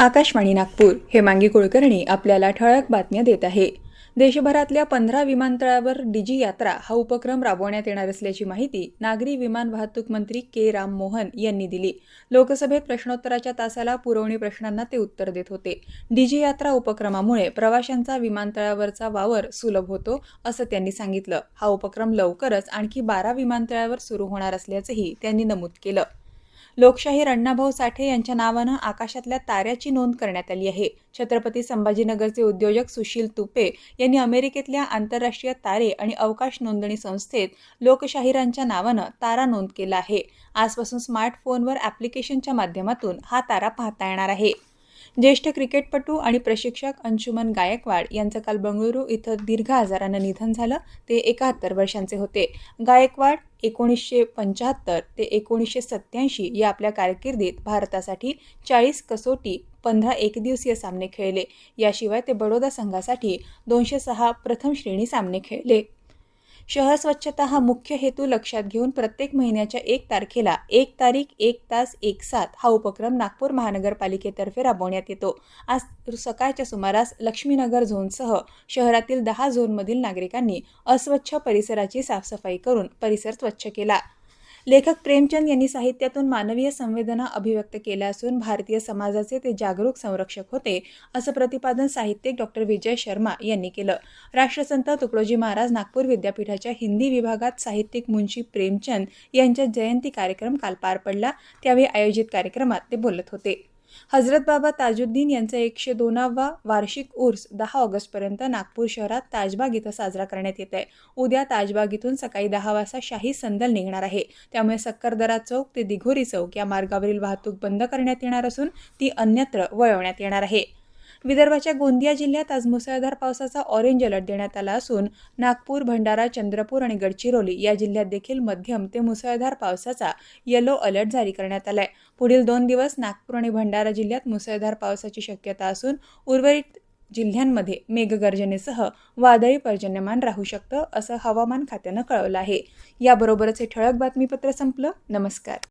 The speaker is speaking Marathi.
आकाशवाणी नागपूर हे मांगी कुलकर्णी आपल्याला ठळक बातम्या देत आहे. देशभरातल्या पंधरा विमानतळावर डिजी यात्रा हा उपक्रम राबवण्यात येणार असल्याची माहिती नागरी विमान वाहतूक मंत्री के. राम मोहन यांनी दिली. लोकसभेत प्रश्नोत्तराच्या तासाला पुरवणी प्रश्नांना ते उत्तर देत होते. डिजी यात्रा उपक्रमामुळे प्रवाशांचा विमानतळावरचा वावर सुलभ होतो असं त्यांनी सांगितलं. हा उपक्रम लवकरच आणखी बारा विमानतळावर सुरू होणार असल्याचंही त्यांनी नमूद केलं. लोकशाहीर अण्णाभाऊ साठे यांच्या नावानं आकाशातल्या ताऱ्याची नोंद करण्यात आली आहे. छत्रपती संभाजीनगरचे उद्योजक सुशील तुपे यांनी अमेरिकेतल्या आंतरराष्ट्रीय तारे आणि अवकाश नोंदणी संस्थेत लोकशाहीरांच्या नावानं तारा नोंद केला आहे. आजपासून स्मार्टफोनवर ॲप्लिकेशनच्या माध्यमातून हा तारा पाहता येणार आहे. ज्येष्ठ क्रिकेटपटू आणि प्रशिक्षक अंशुमन गायकवाड यांचं काल बंगळुरू इथं दीर्घ आजारानं निधन झालं. ते एकाहत्तर वर्षांचे होते. गायकवाड एकोणीसशे पंच्याहत्तर ते एकोणीसशे सत्याऐंशी या आपल्या कारकिर्दीत भारतासाठी चाळीस कसोटी पंधरा एकदिवसीय सामने खेळले. याशिवाय ते बडोदा संघासाठी दोनशे सहा प्रथम श्रेणी सामने खेळले. शहर स्वच्छता हा मुख्य हेतू लक्षात घेऊन प्रत्येक महिन्याच्या एक तारखेला एक तारीख एक तास एक सात हा उपक्रम नागपूर महानगरपालिकेतर्फे राबवण्यात येतो. आज सकाळच्या सुमारास लक्ष्मीनगर झोनसह शहरातील दहा झोनमधील नागरिकांनी अस्वच्छ परिसराची साफसफाई करून परिसर स्वच्छ केला. लेखक प्रेमचंद यांनी साहित्यातून मानवीय संवेदना अभिव्यक्त केल्या असून भारतीय समाजाचे ते जागरूक संरक्षक होते असं प्रतिपादन साहित्यिक डॉक्टर विजय शर्मा यांनी केलं. राष्ट्रसंत तुकडोजी महाराज नागपूर विद्यापीठाच्या हिंदी विभागात साहित्यिक मुंशी प्रेमचंद यांच्या जयंती कार्यक्रम काल पार पडला. त्यावेळी आयोजित कार्यक्रमात ते बोलत होते. हजरत बाबा ताजुद्दीन यांचा एकशे दोनावा वार्षिक उर्स दहा ऑगस्टपर्यंत नागपूर शहरात ताजबाग इथं साजरा करण्यात येत आहे. उद्या ताजबाग इथून सकाळी दहा वाजता शाही संदल निघणार आहे. त्यामुळे सक्करदरा चौक ते दिघोरी चौक या मार्गावरील वाहतूक बंद करण्यात येणार असून ती अन्यत्र वळवण्यात येणार आहे. विदर्भाच्या गोंदिया जिल्ह्यात आज मुसळधार पावसाचा ऑरेंज अलर्ट देण्यात आला असून नागपूर भंडारा चंद्रपूर आणि गडचिरोली या जिल्ह्यात देखील मध्यम ते मुसळधार पावसाचा येलो अलर्ट जारी करण्यात आलाय. पुढील दोन दिवस नागपूर आणि भंडारा जिल्ह्यात मुसळधार पावसाची शक्यता असून उर्वरित जिल्ह्यांमध्ये मेघगर्जनेसह वादळी पर्जन्यमान राहू शकतं असं हवामान खात्यानं कळवलं आहे. याबरोबरच हे ठळक बातमीपत्र संपलं. नमस्कार.